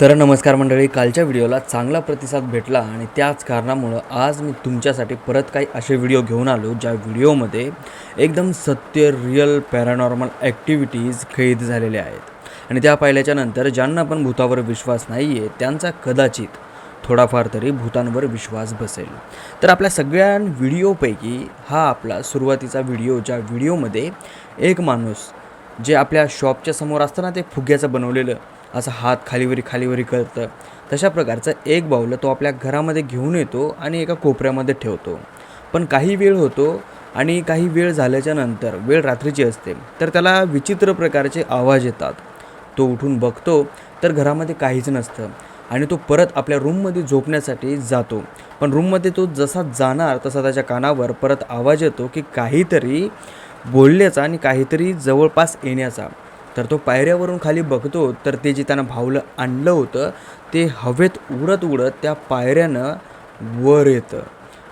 तर नमस्कार मंडळी कालच्या व्हिडिओला चांगला प्रतिसाद भेटला आणि त्याच कारणामुळं आज मी तुमच्यासाठी परत काही असे व्हिडिओ घेऊन आलो ज्या व्हिडिओमध्ये एकदम सत्य रिअल पॅरानॉर्मल ॲक्टिव्हिटीज कैद झालेल्या आहेत. आणि त्या पाहिल्याच्या नंतर ज्यांना पण भूतावर विश्वास नाही आहे त्यांचा कदाचित थोडाफार तरी भूतांवर विश्वास बसेल. तर आपल्या सगळ्या व्हिडिओपैकी हा आपला सुरुवातीचा व्हिडिओ ज्या व्हिडिओमध्ये एक माणूस जे आपल्या शॉपच्या समोर असतं ना ते फुग्याचं बनवलेलं असं हात खालीवरी खालीवरी करतं. तशा प्रकारचं एक बाऊल तो आपल्या घरामध्ये घेऊन येतो आणि एका कोपऱ्यामध्ये ठेवतो. पण काही वेळ होतो आणि काही वेळ झाल्याच्यानंतर वेळ रात्रीची असते तर त्याला विचित्र प्रकारचे आवाज येतात. तो उठून बघतो तर घरामध्ये काहीच नसतं आणि तो परत आपल्या रूममध्ये झोपण्यासाठी जातो. पण रूममध्ये तो जसा जाणार तसा त्याच्या कानावर परत आवाज येतो की काहीतरी बोलण्याचा आणि काहीतरी जवळपास येण्याचा. तर तो पायऱ्यावरून खाली बघतो तर ते जे त्यानं भावलं आणलं होतं ते हवेत उडत उडत त्या पायऱ्यानं वर येतं.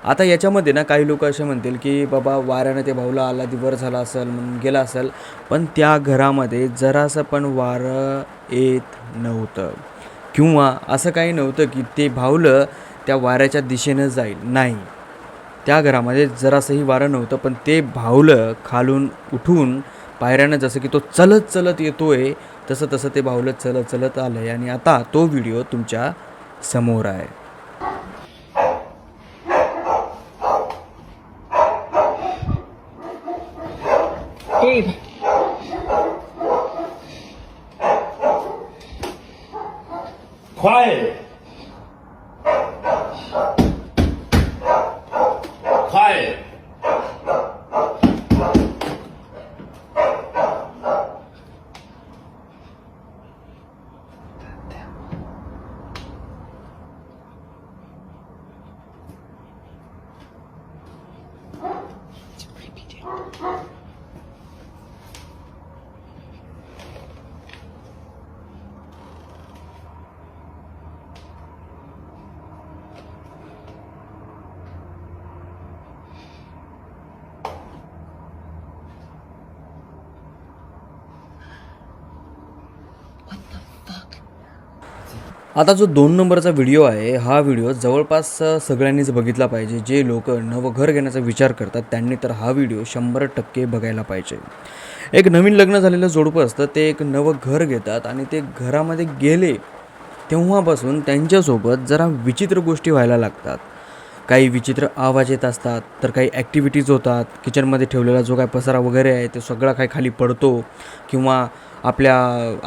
आता याच्यामध्ये ना काही लोक असे म्हणतील की बाबा वाऱ्यानं ते भाऊला आला ती वर झाला असेल म्हणून गेला असेल. पण त्या घरामध्ये जरासं पण वारं येत नव्हतं. किंवा असं काही नव्हतं की ते भावलं त्या वाऱ्याच्या दिशेनं जाईल. नाही. त्या घरामध्ये जरासंही वारं नव्हतं पण ते भावलं खालून उठून पायऱ्यानं जसं की तो चलत चलत येतोय तसं तसं ते भावलं चलत चलत आलं आहे आणि आता तो व्हिडिओ तुमच्यासमोर आहे. Quiet. आता जो दोन नंबरचा व्हिडिओ आहे हा व्हिडिओ जवळपास सगळ्यांनीच बघितला पाहिजे. जे लोक नवं घर घेण्याचा विचार करतात त्यांनी तर हा व्हिडिओ शंभर टक्के बघायला पाहिजे. एक नवीन लग्न झालेलं जोडपं असतं ते एक नवं घर घेतात आणि ते घरामध्ये गेले तेव्हापासून त्यांच्यासोबत जरा विचित्र गोष्टी व्हायला लागतात. काही विचित्र आवाज येत असतात तर काही ॲक्टिव्हिटीज होतात. किचनमध्ये ठेवलेला जो काय पसारा वगैरे आहे ते सगळा काही खाली पडतो किंवा आपल्या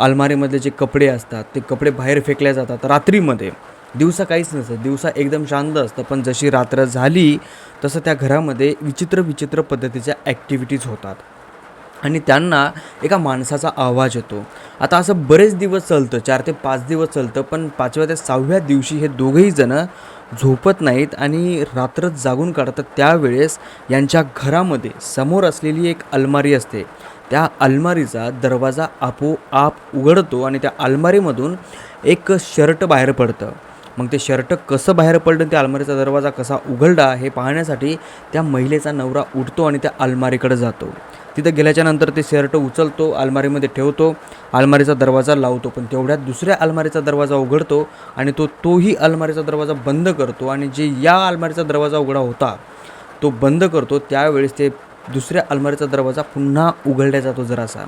अलमारीमधले जे कपडे असतात ते कपडे बाहेर फेकले जातात रात्रीमध्ये. दिवसा काहीच नसतं. दिवसा एकदम शांत असतं. पण जशी रात्र झाली तसं त्या घरामध्ये विचित्र विचित्र पद्धतीच्या ॲक्टिव्हिटीज होतात. आणि त्यांना एका माणसाचा आवाज येतो. आता असं बरेच दिवस चालतं. चार ते पाच दिवस चालतं. पण पाचव्या ते सहाव्या दिवशी हे दोघेही जणं झोपत नाहीत आणि रात्र जागून काढतात. त्यावेळेस यांच्या घरामध्ये समोर असलेली एक अलमारी असते. त्या अलमारीचा दरवाजा आपोआप उघडतो आणि त्या अलमारीमधून एक शर्ट बाहेर पडतं. मग ते शर्ट कसं बाहेर पडलं त्या अलमारीचा दरवाजा कसा उघडला हे पाहण्यासाठी त्या महिलेचा नवरा उठतो आणि त्या अलमारीकडे जातो. तिथं गेल्याच्यानंतर ते शर्ट उचलतो अलमारीमध्ये ठेवतो अलमारीचा दरवाजा लावतो पण तेवढ्यात दुसऱ्या अलमारीचा दरवाजा उघडतो आणि तो तोही अलमारीचा दरवाजा बंद करतो आणि जे या अलमारीचा दरवाजा उघडा होता तो बंद करतो. त्यावेळेस ते दुसऱ्या अलमारीचा दरवाजा पुन्हा उघडल्या जातो जरासा.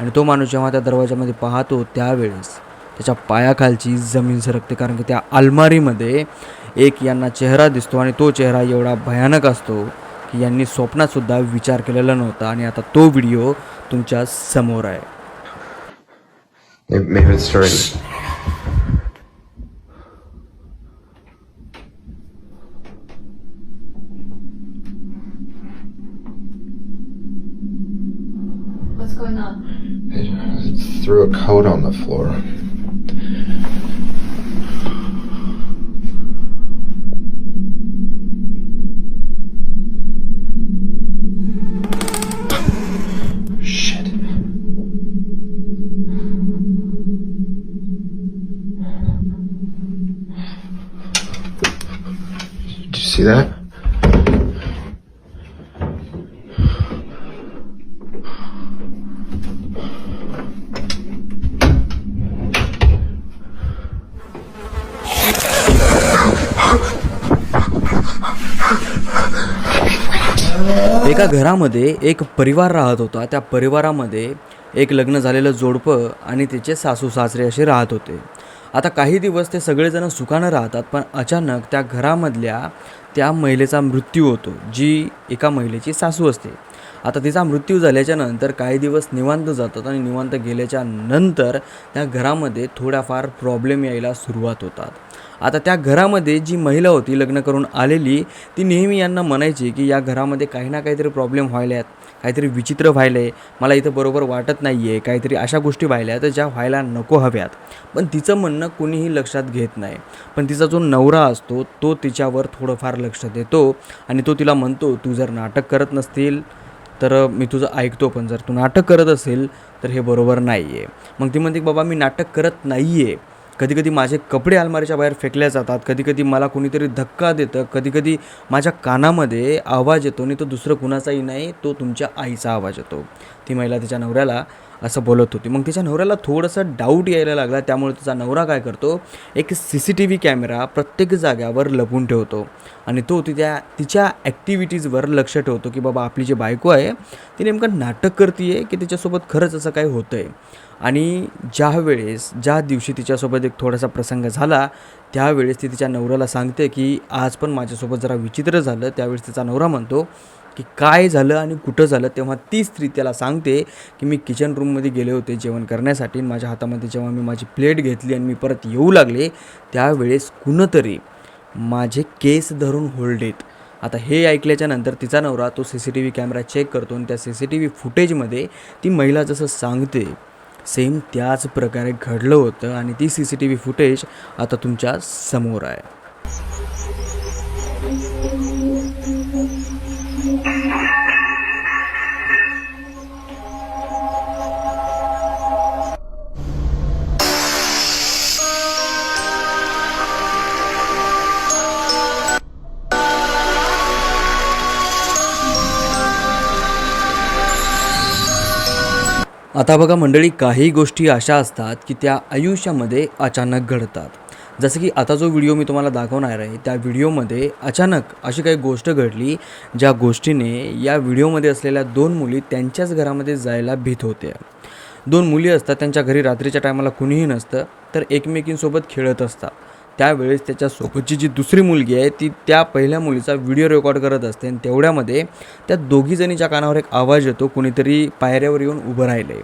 आणि तो माणूस जेव्हा त्या दरवाजामध्ये पाहतो त्यावेळेस त्याच्या पायाखालची जमीन सरकते. कारण की त्या अलमारीमध्ये एक यांना चेहरा दिसतो आणि तो चेहरा एवढा भयानक असतो की यांनी स्वप्नातसुद्धा विचार केलेला नव्हता. आणि आता तो व्हिडिओ तुमच्यासमोर आहे. Going on? It threw a coat on the floor. Shit. Did you see that? घरामध्ये एक परिवार राहत होता. त्या परिवारामध्ये एक लग्न झालेलं जोडपं आणि तिचे सासू सासरे असे राहत होते. आता काही दिवस ते सगळेजण सुखानं राहतात पण अचानक त्या घरामधल्या त्या महिलेचा मृत्यू होतो जी एका महिलेची सासू असते. आता तिचा मृत्यू झाल्याच्यानंतर काही दिवस निवांत जातात आणि निवांत गेल्याच्यानंतर त्या घरामध्ये थोड्याफार प्रॉब्लेम यायला सुरुवात होतात. आता त्या घरामध्ये जी महिला होती लग्न करून आलेली ती नेहमी यांना म्हणायची की या घरामध्ये काही ना काहीतरी प्रॉब्लेम व्हायला आहेत. काहीतरी विचित्र व्हायलं आहे मला इथं बरोबर वाटत नाही आहे काहीतरी अशा गोष्टी व्हायल्या तर ज्या व्हायला नको हव्यात. पण तिचं म्हणणं कोणीही लक्षात घेत नाही. पण तिचा जो नवरा असतो तो तिच्यावर थोडंफार लक्ष देतो आणि तो तिला म्हणतो तू जर नाटक करत नसतील तर मी तुझं ऐकतो पण जर तू नाटक करत असेल तर हे बरोबर नाही आहे मग ती म्हणते की बाबा मी नाटक करत नाही आहे कधीकधी माझे कपडे अलमारीच्या बाहेर फेकल्या जातात. कधीकधी मला कोणीतरी धक्का देतं. कधीकधी माझ्या कानामध्ये आवाज येतो आणि तो दुसरं कुणाचाही नाही तो तुमच्या आईचा आवाज येतो. ती महिला तिच्या नवऱ्याला असं बोलत होती. मग तिच्या नवऱ्याला थोडंसं डाऊट यायला लागला. त्यामुळे तिचा नवरा काय करतो एक C C T V camera प्रत्येक जाग्यावर लपून ठेवतो. आणि तो तिच्या तिच्या ॲक्टिव्हिटीजवर लक्ष ठेवतो की बाबा आपली जी बायको आहे ती नेमकं नाटक करते आहे की तिच्यासोबत खरंच असं काही होतं आहे आणि ज्या वेळेस ज्या दिवशी तिच्यासोबत एक थोडासा प्रसंग झाला त्यावेळेस ती तिच्या नवऱ्याला सांगते की आज पण माझ्यासोबत जरा विचित्र झालं. त्यावेळेस तिचा नवरा म्हणतो की काय झालं आणि कुठं झालं तेव्हा ती स्त्री त्याला सांगते की मी किचन रूममध्ये गेले होते जेवण करण्यासाठी. माझ्या हातामध्ये जेव्हा मी माझी प्लेट घेतली आणि मी परत येऊ लागले त्यावेळेस कुणतरी माझे केस धरून होल्डेत आता हे ऐकल्याच्या नंतर तिचा नवरा तो C C T V camera check करतो आणि त्या सी सी टी व्ही फुटेजमध्ये ती महिला जसं सांगते सेम त्याच प्रकारे घडलं होतं आणि ती C C T V footage आता तुमच्यासमोर आहे. आता बघा मंडळी काही गोष्टी अशा असतात की त्या आयुष्यामध्ये अचानक घडतात. जसं की आता जो व्हिडिओ मी तुम्हाला दाखवणार आहे त्या व्हिडिओमध्ये अचानक अशी काही गोष्ट घडली ज्या गोष्टीने या व्हिडिओमध्ये असलेल्या दोन मुली त्यांच्याच घरामध्ये जायला भीत होत्या दोन मुली असतात त्यांच्या घरी रात्रीच्या टायमाला कुणीही नसतं तर एकमेकींसोबत खेळत असतात. त्यावेळेस त्याच्यासोबतची जी दुसरी मुलगी आहे ती त्या पहिल्या मुलीचा व्हिडिओ रेकॉर्ड करत असते आणि तेवढ्यामध्ये त्या दोघीजणीच्या कानावर एक आवाज येतो कुणीतरी पायऱ्यावर येऊन उभं राहिलं आहे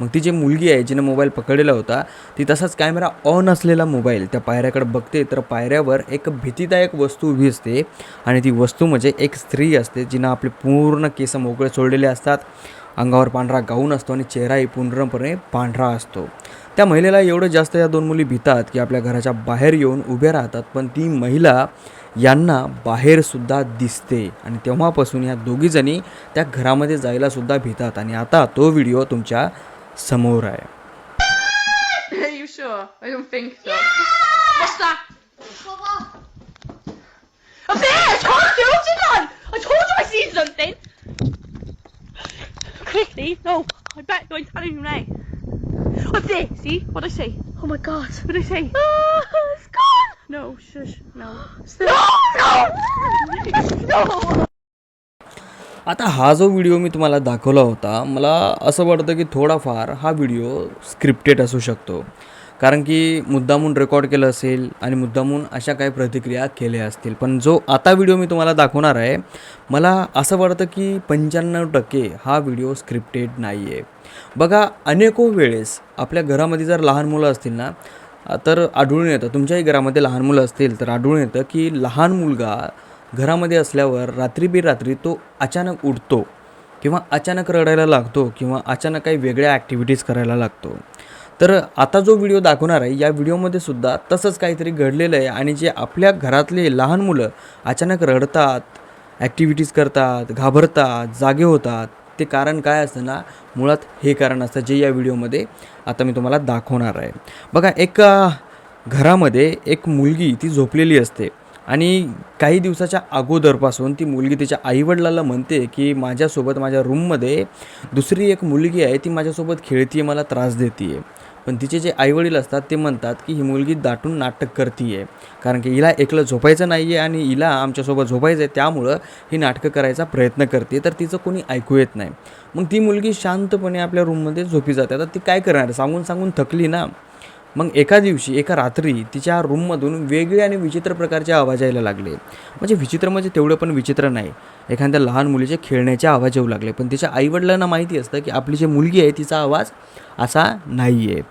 मग ती जी मुलगी आहे जिनं मोबाईल पकडलेला होता ती तसाच कॅमेरा ऑन असलेला मोबाईल त्या पायऱ्याकडे बघते तर पायऱ्यावर एक भीतीदायक वस्तू उभी असते आणि ती वस्तू म्हणजे एक स्त्री असते जिनं आपले पूर्ण केस मोकळे सोडलेले असतात. अंगावर पांढरा गाऊन असतो आणि चेहराही पूर्णपणे पांढरा असतो. त्या महिलेला एवढं जास्त या दोन मुली भितात की आपल्या घराच्या बाहेर येऊन उभ्या राहतात पण ती महिला यांना बाहेरसुद्धा दिसते आणि तेव्हापासून या दोघीजणी त्या घरामध्ये जायलासुद्धा भितात आणि आता तो व्हिडिओ तुमच्यासमोर आहे Quickly! No! I bet go and now. Up there! See? What I say? Oh my god. What I say? Ah, it's gone! No, shush. No. No! No! no! आता हा जो व्हिडिओ मी तुम्हाला दाखवला होता मला असं वाटतं की थोडाफार हा व्हिडिओ स्क्रिप्टेड असू शकतो कारण की मुद्दामून रेकॉर्ड केलं असेल आणि मुद्दामून अशा काही प्रतिक्रिया केल्या असतील. पण जो आता व्हिडिओ मी तुम्हाला दाखवणार आहे मला असं वाटतं की पंच्याण्णव टक्के हा व्हिडिओ स्क्रिप्टेड नाही आहे बघा अनेको वेळेस आपल्या घरामध्ये जर लहान मुलं असतील ना तर आढळून येतं. तुमच्याही घरामध्ये लहान मुलं असतील तर आढळून येतं की लहान मुलगा घरामध्ये असल्यावर रात्री बेरात्री तो अचानक उठतो किंवा अचानक रडायला लागतो किंवा अचानक काही वेगळ्या ॲक्टिव्हिटीज करायला लागतो. तर आता जो व्हिडिओ दाखवणार आहे या व्हिडिओमध्ये सुद्धा तसंच काहीतरी घडलेलं आहे आणि जे आपल्या घरातले लहान मुलं अचानक रडतात ॲक्टिव्हिटीज करतात घाबरतात जागे होतात ते कारण काय असतं ना मुळात हे कारण असतं जे या व्हिडिओमध्ये आता मी तुम्हाला दाखवणार आहे. बघा एक घरामध्ये एक मुलगी ती झोपलेली असते आणि काही दिवसाच्या अगोदरपासून ती मुलगी तिच्या आईवडिलाला म्हणते की माझ्यासोबत माझ्या रूममध्ये दुसरी एक मुलगी आहे ती माझ्यासोबत खेळती मला त्रास देते आहे पण तिचे जे आईवडील असतात ते म्हणतात की ही मुलगी दाटून नाटक करते आहे कारण की हिला एकलं झोपायचं नाही आहे आणि हिला आमच्यासोबत झोपायचं आहे त्यामुळं ही नाटकं करायचा प्रयत्न करते. तर तिचं कोणी ऐकू येत नाही. मग ती मुलगी शांतपणे आपल्या रूममध्ये झोपी जाते. आता ती काय करणार? सांगून सांगून थकली ना? मग एका दिवशी एका रात्री तिच्या रूममधून वेगळे आणि विचित्र प्रकारचे आवाज यायला लागले. म्हणजे विचित्र म्हणजे तेवढं पण विचित्र नाही. एखाद्या लहान मुलीचे खेळण्याचे आवाज येऊ लागले. पण तिच्या आईवडिलांना माहिती असतं की आपली जी मुलगी आहे तिचा आवाज असा नाही आहे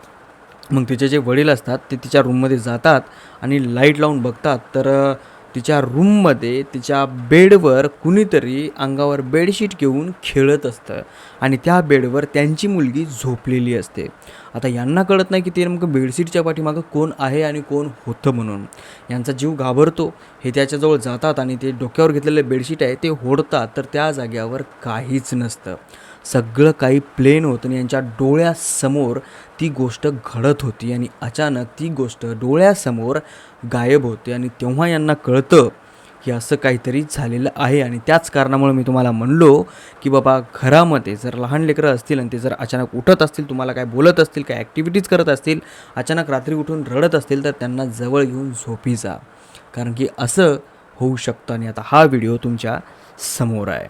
मग तिचे जे वडील असतात ते तिच्या रूममध्ये जातात आणि लाइट लावून बघतात. तर तिच्या रूममध्ये तिच्या बेडवर कुणीतरी अंगावर बेडशीट घेऊन खेळत असतं. आणि त्या बेडवर त्यांची मुलगी झोपलेली असते. आता यांना कळत नाही की ते नेमकं बेडशीटच्या पाठीमागं कोण आहे आणि कोण होतं म्हणून. यांचा जीव घाबरतो. हे त्याच्याजवळ जातात आणि ते डोक्यावर घेतलेले बेडशीट आहे ते ओढतात. तर त्या जाग्यावर काहीच नसतं. सगळं काही प्लेन होतं आणि यांच्या डोळ्यासमोर ती गोष्ट घडत होती आणि अचानक ती गोष्ट डोळ्यासमोर गायब होते. आणि तेव्हा यांना कळतं की असं काहीतरी झालेलं आहे. आणि त्याच कारणामुळे मी तुम्हाला म्हणलो की बाबा घरामध्ये जर लहान लेकरं असतील आणि ते जर अचानक उठत असतील तुम्हाला काय बोलत असतील काय ॲक्टिव्हिटीज करत असतील अचानक रात्री उठून रडत असतील तर त्यांना जवळ घेऊन झोपी जा. कारण की असं होऊ शकतं आणि आता हा व्हिडिओ तुमच्यासमोर आहे.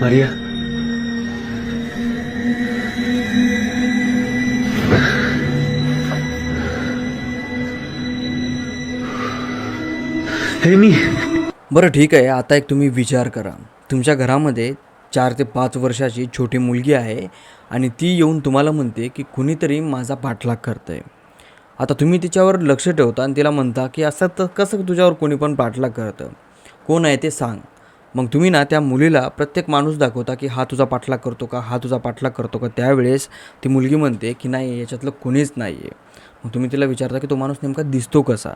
Maria. हे मी बरं ठीक आहे आता एक तुम्ही विचार करा तुमच्या घरामध्ये चार ते पाच वर्षाची छोटी मुलगी आहे आणि ती येऊन तुम्हाला म्हणते की कुणीतरी माझा पाठलाग करतं आहे आता तुम्ही तिच्यावर लक्ष ठेवता आणि तिला म्हणता की असं तर कसं तुझ्यावर कोणी पण पाठलाग करतं? कोण आहे ते सांग. मग तुम्ही ना त्या मुलीला प्रत्येक माणूस दाखवता की हा तुझा पाठलाग करतो का हा तुझा पाठलाग करतो का? त्यावेळेस ती मुलगी म्हणते की नाही याच्यातलं कोणीच नाही आहे मग तुम्ही तिला विचारता की तो माणूस नेमका दिसतो कसा?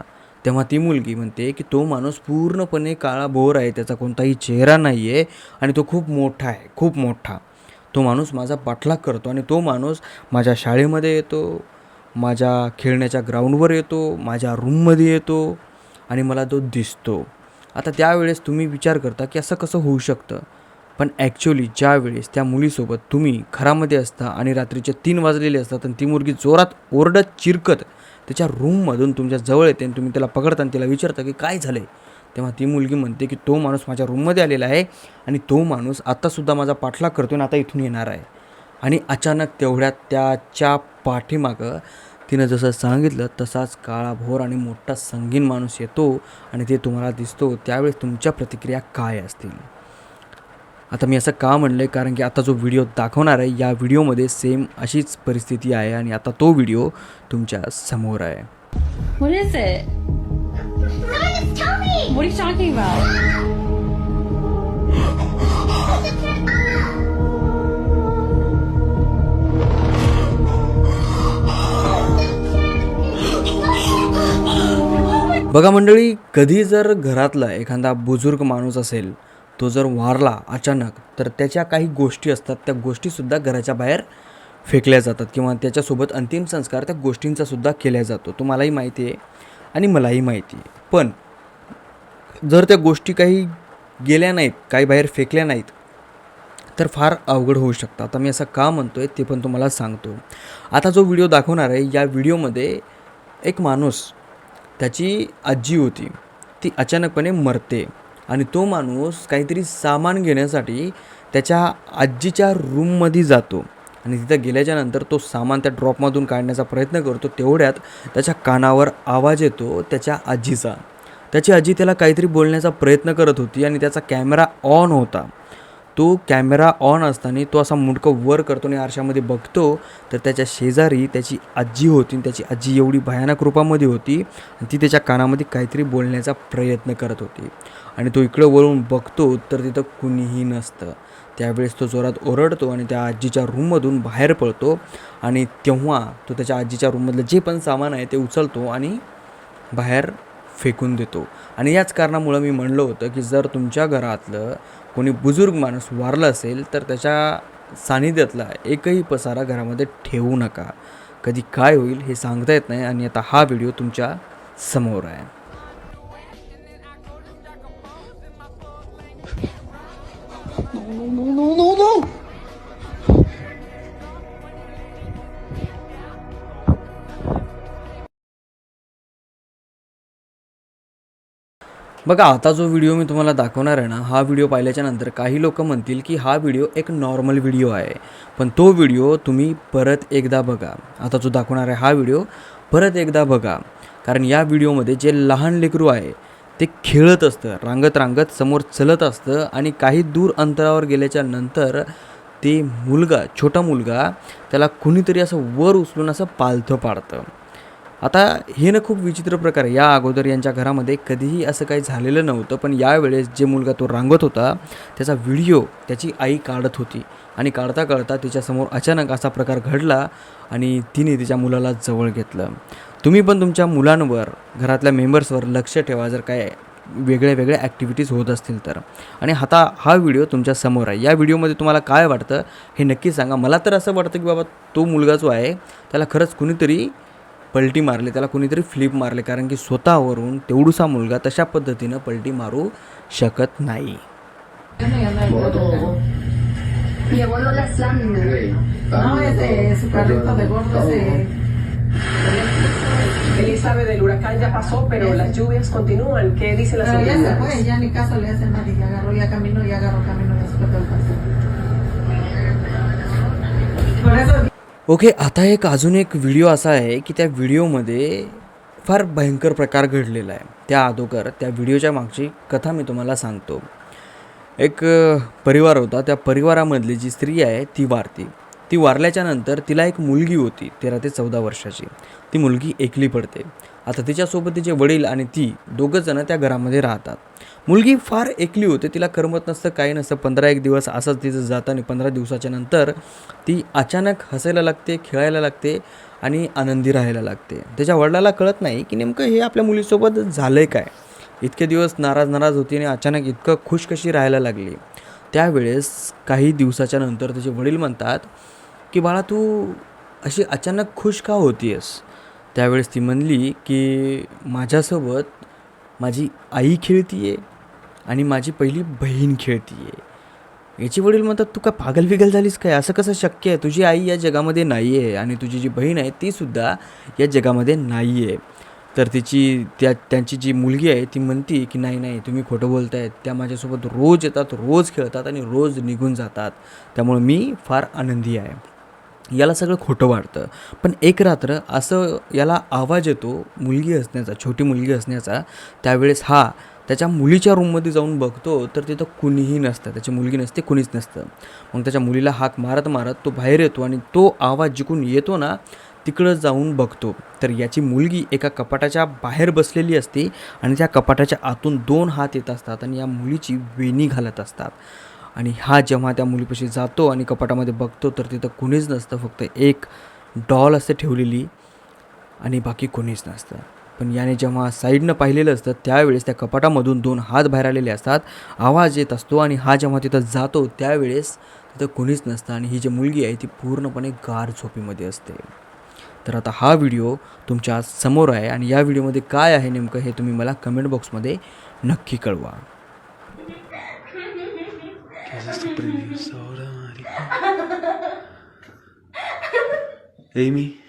तेव्हा ती मुलगी म्हणते की तो माणूस पूर्णपणे काळा भोर आहे त्याचा कोणताही चेहरा नाही आहे आणि तो खूप मोठा आहे खूप मोठा. तो माणूस माझा पाठलाग करतो आणि तो माणूस माझ्या शाळेमध्ये येतो माझ्या खेळण्याच्या ग्राउंडवर येतो माझ्या रूममध्ये येतो आणि मला तो दिसतो. आता त्यावेळेस तुम्ही विचार करता की असं कसं होऊ शकतं? पण ॲक्च्युली ज्यावेळेस त्या मुलीसोबत तुम्ही घरामध्ये असता आणि रात्रीचे तीन वाजलेले असतात आणि ती मुलगी जोरात ओरडत चिरकत त्याच्या रूममधून तुमच्या जवळ येते आणि तुम्ही त्याला पकडता आणि तिला विचारता की काय झालं आहे तेव्हा ती मुलगी म्हणते की तो माणूस माझ्या रूममध्ये आलेला आहे आणि तो माणूस आत्तासुद्धा माझा पाठलाग करतो आणि आता इथून येणार आहे. आणि अचानक तेवढ्यात त्याच्या पाठीमागं तिनं जसं सांगितलं तसाच काळाभोर आणि मोठा संगीन माणूस येतो आणि ते तुम्हाला दिसतो. त्यावेळेस तुमच्या प्रतिक्रिया काय असतील? आता मी असं का म्हणलं आहे कारण की आता जो व्हिडिओ दाखवणार आहे या व्हिडिओमध्ये सेम अशीच परिस्थिती आहे आणि आता तो व्हिडिओ तुमच्यासमोर आहे What is it? What are you talking about? बघा मंडळी कधी जर घरातला एखादा बुजुर्ग माणूस असेल तो जर वारला अचानक तर त्याच्या काही गोष्टी असतात त्या गोष्टीसुद्धा घराच्या बाहेर फेकल्या जातात किंवा त्याच्यासोबत अंतिम संस्कार त्या गोष्टींचासुद्धा केला जातो. तुम्हालाही माहिती आहे आणि मलाही माहिती आहे. पण जर त्या गोष्टी काही गेल्या नाहीत काही बाहेर फेकल्या नाहीत तर फार अवघड होऊ शकतं. आता मी असं का म्हणतो आहे ते पण तुम्हाला सांगतो. आता जो व्हिडिओ दाखवणार आहे या व्हिडिओमध्ये एक माणूस त्याची आजी होती. ती अचानकपणे मरते. आणि तो माणूस काहीतरी सामान घेण्यासाठी त्याच्या आजीच्या रूममध्ये जातो. आणि तिथं गेल्याच्यानंतर तो सामान त्या ड्रॉपमधून काढण्याचा प्रयत्न करतो. तेवढ्यात त्याच्या कानावर आवाज येतो त्याच्या आजीचा. त्याची आजी त्याला काहीतरी बोलण्याचा प्रयत्न करत होती आणि त्याचा कॅमेरा ऑन होता. तो कॅमेरा ऑन असताना तो असा मुंडकं वर करतो आणि आरशामध्ये बघतो तर त्याच्या शेजारी त्याची आजी होती आणि त्याची आजी एवढी भयानक रूपामध्ये होती आणि ती त्याच्या कानामध्ये काहीतरी बोलण्याचा प्रयत्न करत होती. आणि तो इकडं वळून बघतो तर तिथं कुणीही नसतं. त्यावेळेस तो जोरात ओरडतो आणि त्या आजीच्या रूममधून बाहेर पळतो आणि तेव्हा तो त्याच्या आजीच्या रूममधलं जे पण सामान आहे ते उचलतो आणि बाहेर फेकून देतो. आणि याच कारणामुळं मी म्हणलं होतं की जर तुमच्या घरातलं कोणी बुजुर्ग माणूस वारला असेल तर त्याच्या सानिध्यातला एकही पसारा घरामध्ये ठेवू नका. कधी काय होईल हे सांगता येत नाही आणि आता हा व्हिडिओ तुमच्यासमोर आहे. बघा आता जो व्हिडिओ मी तुम्हाला दाखवणार आहे ना हा व्हिडिओ पाहिल्याच्या नंतर काही लोक म्हणतील की हा व्हिडिओ एक नॉर्मल व्हिडिओ आहे. पण तो व्हिडिओ तुम्ही परत एकदा बघा. आता जो दाखवणार आहे हा व्हिडिओ परत एकदा बघा. कारण या व्हिडिओमध्ये जे लहान लेकरू आहे ते खेळत असतं रांगत रांगत समोर चलत असतं आणि काही दूर अंतरावर गेल्याच्यानंतर ते मुलगा छोटा मुलगा त्याला कुणीतरी असं वर उचलून असं पालथं पाडतं. आता हे ना खूप विचित्र प्रकार आहे. या अगोदर यांच्या घरामध्ये कधीही असं काही झालेलं नव्हतं पण यावेळेस जे मुलगा तो रांगत होता त्याचा व्हिडिओ त्याची आई काढत होती. आणि काढता काढता तिच्यासमोर अचानक असा प्रकार घडला आणि तिने तिच्या मुलाला जवळ घेतलं. तुम्ही पण तुमच्या मुलांवर घरातल्या मेंबर्सवर लक्ष ठेवा जर काय वेगळ्या वेगळ्या ॲक्टिव्हिटीज होत असतील तर. आणि आता हा व्हिडिओ तुमच्यासमोर आहे. या व्हिडिओमध्ये तुम्हाला काय वाटतं हे नक्की सांगा. मला तर असं वाटतं की बाबा तो मुलगा जो आहे त्याला खरंच कुणीतरी पलटी मारली त्याला कुणीतरी फ्लिप मारले कारण की स्वतःवरून तेवढूसा मुलगा तशा पद्धतीनं पलटी मारू शकत नाही Él sabe del huracán ya pasó, pero las lluvias continúan. ¿Qué dice la señora? ya se fue, ya ni caso le hacen nadie. Ya agarró, ya camino, ya agarró camino, ya se fue todo el paso. Por eso okay आता एक अजून एक video असा आहे की त्या व्हिडिओमध्ये फार भयंकर प्रकार घडलेला आहे. त्या अगोदर त्या व्हिडिओच्या मागची कथा मी तुम्हाला सांगतो. एक परिवार होता. त्या परिवारामधली जी स्त्री आहे ती वारती ती वारल्याच्यानंतर तिला एक मुलगी होती तेरा ते चौदा वर्षाची. ती मुलगी एकली पडते. आता तिच्यासोबत तिचे वडील आणि ती दोघं जण त्या घरामध्ये राहतात. मुलगी फार एकली होते तिला करमत नसतं काही नसतं. पंधरा एक दिवस असंच तिचं जातं आणि पंधरा दिवसाच्या नंतर ती अचानक हसायला लागते खेळायला लागते आणि आनंदी राहायला लागते. त्याच्या वडिलाला कळत नाही की नेमकं हे आपल्या मुलीसोबत झालं आहे काय. इतके दिवस नाराज नाराज होती आणि अचानक इतकं खुश कशी राहायला लागली. त्यावेळेस काही दिवसाच्या नंतर त्याचे वडील म्हणतात की बाळा तू अशी अचानक खुश का होती आहेस त्यावेळेस ती म्हणली की माझ्यासोबत माझी आई खेळतीये आणि माझी पहिली बहीण खेळतीये. याची वडील म्हणतात तू का पागल विगल झालीस काय? असं कसं शक्य आहे? तुझी आई या जगामध्ये नाही आहे आणि तुझी जी बहीण आहे तीसुद्धा या जगामध्ये नाही आहे तर तिची त्या त्यांची जी मुलगी आहे ती म्हणती की नाही नाही तुम्ही खोटं बोलतायत. त्या माझ्यासोबत रोज येतात रोज खेळतात आणि रोज निघून जातात. त्यामुळे मी फार आनंदी आहे. याला सगळं खोटं वाटतं. पण एक रात्र असं याला आवाज येतो मुलगी असण्याचा छोटी मुलगी असण्याचा त्यावेळेस हा त्याच्या मुलीच्या रूममध्ये जाऊन बघतो तर तिथं कुणीही नसतं. त्याची मुलगी नसते कुणीच नसतं. मग त्याच्या मुलीला हाक मारत मारत तो बाहेर येतो आणि तो आवाज जिकून येतो ना तिकडं जाऊन बघतो. तर याची मुलगी एका कपाटाच्या बाहेर बसलेली असते आणि त्या कपाटाच्या आतून दोन हात येत असतात आणि या मुलीची वेणी घालत असतात. आणि हा जेव्हा त्या मुलीपाशी जातो आणि कपाटामध्ये बघतो तर तिथं कुणीच नसतं फक्त एक डॉल असते ठेवलेली आणि बाकी कोणीच नसतं. पण याने जेव्हा साईडनं पाहिलेलं असतं त्यावेळेस त्या कपाटामधून दोन हात बाहेर आलेले असतात आवाज येत असतो आणि हा जेव्हा तिथं जातो त्यावेळेस तिथं कोणीच नसतं आणि ही जी मुलगी आहे ती पूर्णपणे गार झोपीमध्ये असते. तर आता हा व्हिडिओ तुमच्यासमोर आहे आणि या व्हिडिओमध्ये काय आहे नेमकं हे तुम्ही मला कमेंट बॉक्समध्ये नक्की कळवा. Amy.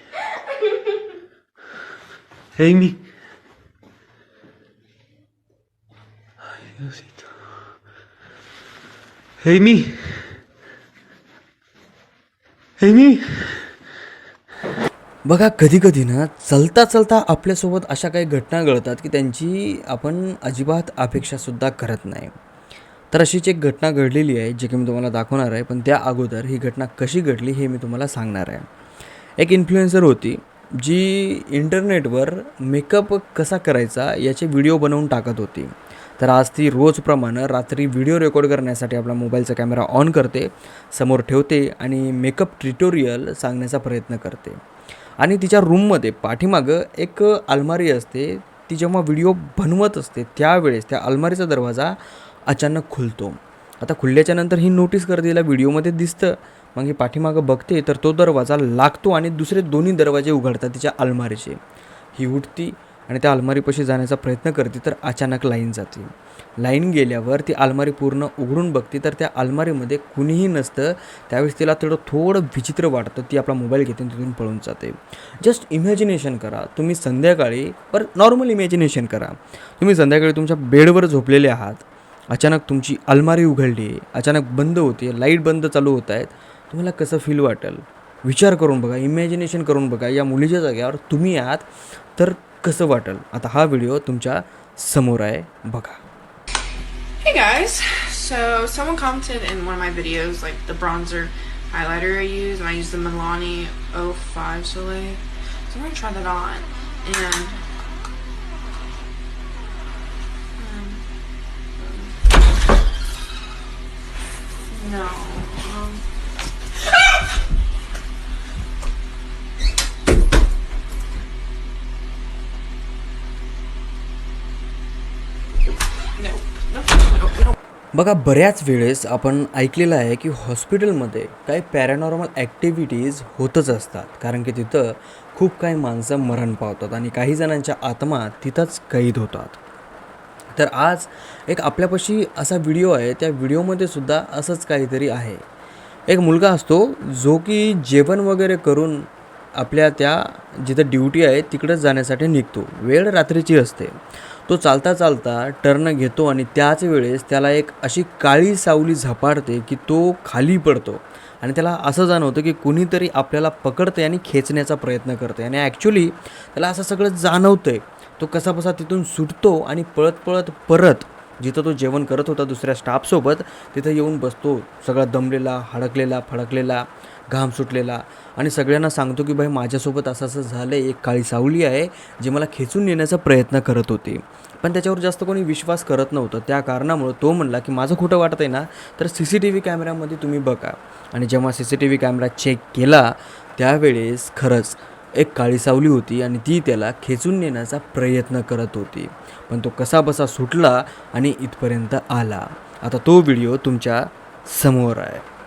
Amy. Ay, Diosito. Amy. Amy. बघा कधी कधी ना चलता चलता आपल्यासोबत अशा काही घटना घडतात की त्यांची आपण अजिबात अपेक्षासुद्धा करत नाही तर अशीच एक घटना घडलेली आहे जी की मी तुम्हाला दाखवणार आहे पण त्या अगोदर ही घटना कशी घडली हे मी तुम्हाला सांगणार आहे. एक इन्फ्लुएन्सर होती जी इंटरनेटवर मेकअप कसा करायचा याचे व्हिडिओ बनवून टाकत होती. तर आज ती रोजप्रमाणे रात्री व्हिडिओ रेकॉर्ड करण्यासाठी आपला मोबाईलचा कॅमेरा ऑन करते समोर ठेवते आणि मेकअप ट्युटोरियल सांगण्याचा प्रयत्न करते. आणि तिच्या रूममध्ये पाठीमागं एक अलमारी असते ती जेव्हा व्हिडिओ बनवत असते त्यावेळेस त्या अलमारीचा दरवाजा अचानक खुलतो. आता खुलल्याच्या नंतर ही नोटीस करतेला व्हिडिओमध्ये दिसतं. मग ही पाठीमागं बघते तर तो दरवाजा लागतो आणि दुसरे दोन्ही दरवाजे उघडतात तिच्या अलमारीचे. ही उठती आणि त्या अलमारीपाशी जाण्याचा प्रयत्न करते तर अचानक लाईन जाते. लाईन गेल्यावर ती अलमारी पूर्ण उघडून बघते तर त्या अलमारीमध्ये कुणीही नसतं. त्यावेळेस तिला थोडं थोडं विचित्र वाटतं. ती आपला मोबाईल घेते आणि तिथून पळून जाते. जस्ट इमॅजिनेशन करा. तुम्ही संध्याकाळी पर नॉर्मल इमॅजिनेशन करा. तुम्ही संध्याकाळी तुमच्या बेडवर झोपलेले आहात. अचानक तुमची अलमारी उघडली अचानक बंद होते लाइट बंद चालू होत आहेत तुम्हाला कसं फील वाटेल विचार करून बघा इमॅजिनेशन करून बघा या मुलीच्या जाग्यावर तुम्ही आहात तर कसं वाटेल आता हा व्हिडिओ तुमच्यासमोर आहे बघा Hey guys, so someone commented in one of my videos, like the bronzer highlighter I use, and I use the Milani 05 Soleil. So I'm gonna try that on, and no. Um, बघा बऱ्याच वेळेस आपण ऐकलेलं आहे की हॉस्पिटलमध्ये काही paranormal activities होतच असतात कारण की तिथं खूप काही माणसं मरण पावतात आणि काही जणांच्या आत्मा तिथंच कैद होतात तर आज एक आपल्यापाशी असा व्हिडिओ आहे त्या व्हिडिओमध्ये सुद्धा असंच काहीतरी आहे. एक मुलगा असतो जो की जेवण वगैरे करून आपल्या त्या जिथं ड्युटी आहे तिकडंच जाण्यासाठी निघतो. वेळ रात्रीची असते. तो चालता चालता टर्न घेतो आणि त्याच वेळेस त्याला एक अशी काळी सावली झपाटते की तो खाली पडतो. आणि त्याला असं जाणवतं की कुणीतरी आपल्याला पकडते आणि खेचण्याचा प्रयत्न करते आणि ॲक्च्युली त्याला असं सगळं जाणवतं आहे तो कसाबसा तिथून सुटतो आणि पळत पळत परत जिथं तो जेवण करत होता दुसऱ्या स्टाफसोबत तिथं येऊन बसतो सगळा दमलेला हडकलेला फडकलेला घाम सुटलेला. आणि सगळ्यांना सांगतो की भाई माझ्यासोबत असं असं झालं आहे एक काळी सावली आहे जी मला खेचून नेण्याचा प्रयत्न करत होती. पण त्याच्यावर जास्त कोणी विश्वास करत नव्हतं. त्या कारणामुळं तो म्हणला की माझं खोटं वाटत आहे ना तर सी सी टी व्ही कॅमेऱ्यामध्ये तुम्ही बघा. आणि जेव्हा C C T V camera check केला त्यावेळेस खरंच एक काळी सावली होती आणि ती त्याला खेचून नेण्याचा प्रयत्न करत होती. पण तो कसा बसा सुटला आणि इथपर्यंत आला. आता तो व्हिडिओ तुमच्यासमोर आहे.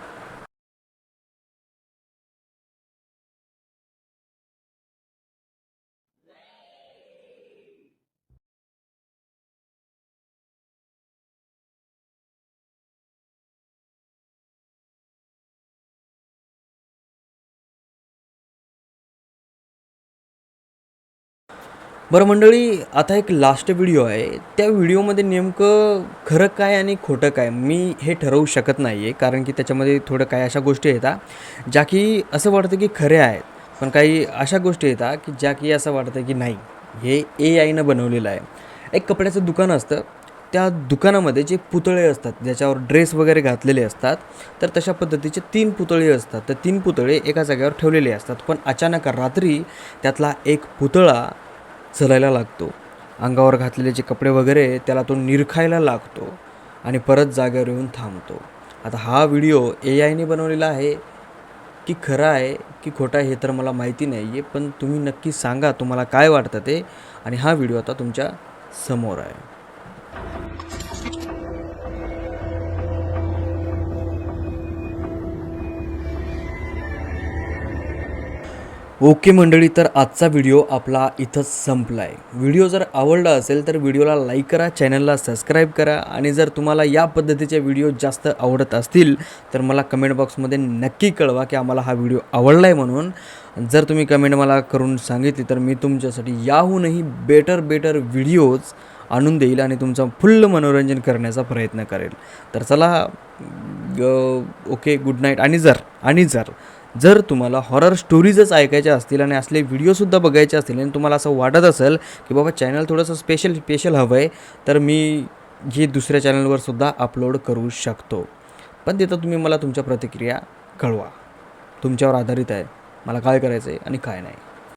बरं मंडळी आता एक लास्ट व्हिडिओ आहे. त्या व्हिडिओमध्ये नेमकं खरं काय आणि खोटं काय मी हे ठरवू शकत नाही आहे कारण की त्याच्यामध्ये थोडं काय अशा गोष्टी येतात ज्या की असं वाटतं की खऱ्या आहेत पण काही अशा गोष्टी येतात की ज्या की असं वाटतं की नाही. हे ए आयनं बनवलेलं आहे. एक कपड्याचं दुकान असतं. त्या दुकानामध्ये जे पुतळे असतात ज्याच्यावर ड्रेस वगैरे घातलेले असतात तर तशा पद्धतीचे तीन पुतळे असतात. तर तीन पुतळे एका जागेवर ठेवलेले असतात. पण अचानक रात्री त्यातला एक पुतळा चलायला लागतो. अंगावर घातलेले जे कपडे वगैरे त्याला तो निरखायला लागतो आणि परत जागेवर येऊन थांबतो. आता हा व्हिडिओ ए आयने बनवलेला आहे. की खरा आहे की खोटा आहे हे तर मला माहिती नाही आहे पण तुम्ही नक्की सांगा तुम्हाला काय वाटतं ते. आणि हा व्हिडिओ आता तुमच्यासमोर आहे. ओके मंडळी तर आजचा व्हिडिओ आपला इथंच संपला आहे व्हिडिओ जर आवडला असेल तर व्हिडिओला लाईक करा चॅनलला सबस्क्राईब करा आणि जर तुम्हाला या पद्धतीचे व्हिडिओ जास्त आवडत असतील तर मला कमेंट बॉक्समध्ये नक्की कळवा की आम्हाला हा व्हिडिओ आवडला आहे म्हणून. जर तुम्ही कमेंट मला करून सांगितली तर मी तुमच्यासाठी याहूनही बेटर बेटर व्हिडिओज आणून देईल आणि तुमचं फुल्ल मनोरंजन करण्याचा प्रयत्न करेल. तर चला ओके गुड नाईट. आणि जर आणि जर जर तुम्हाला हॉरर स्टोरीजच ऐकायच्या असतील आणि असले व्हिडिओसुद्धा बघायचे असतील आणि तुम्हाला असं वाटत असेल की बाबा चॅनल थोडंसं स्पेशल स्पेशल हवं आहे तर मी हे दुसऱ्या चॅनलवर सुद्धा अपलोड करू शकतो. पण तिथं तुम्ही मला तुमच्या प्रतिक्रिया कळवा. तुमच्यावर आधारित आहे. मला काय करायचं आहे आणि काय नाही.